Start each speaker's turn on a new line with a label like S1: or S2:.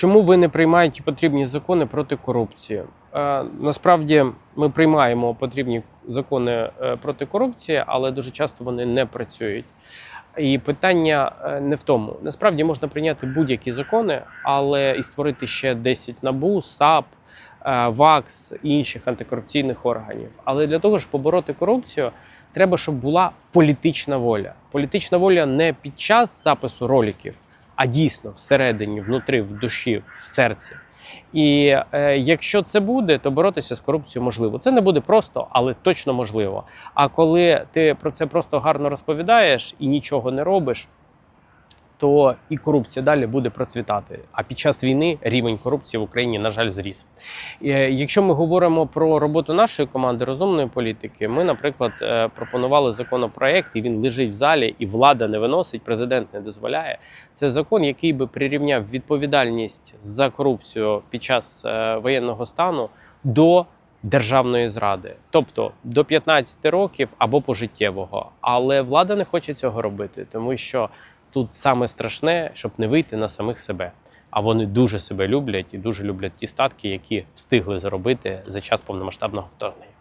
S1: Чому ви не приймаєте потрібні закони проти корупції? Е, насправді ми приймаємо потрібні закони е, проти корупції, але дуже часто вони не працюють. І питання е, не в тому. Насправді можна прийняти будь-які закони, але і створити ще 10 набу, САП, е, ВАКС і інших антикорупційних органів. Але для того, щоб побороти корупцію, треба, щоб була політична воля. Політична воля не під час запису роліків, а дійсно всередині, внутрі, в душі, в серці. І е, якщо це буде, то боротися з корупцією можливо. Це не буде просто, але точно можливо. А коли ти про це просто гарно розповідаєш і нічого не робиш, то і корупція далі буде процвітати. А під час війни рівень корупції в Україні, на жаль, зріс. Е, Якщо ми говоримо про роботу нашої команди розумної політики, ми, наприклад, е, пропонували законопроект, і він лежить в залі, і влада не виносить, президент не дозволяє. Це закон, який би прирівняв відповідальність за корупцію під час е, воєнного стану до державної зради, тобто до 15 років або пожиттєвого. Але влада не хоче цього робити, тому що тут саме страшне, щоб не вийти на самих себе. А вони дуже себе люблять і дуже люблять ті статки, які встигли заробити за час повномасштабного вторгнення.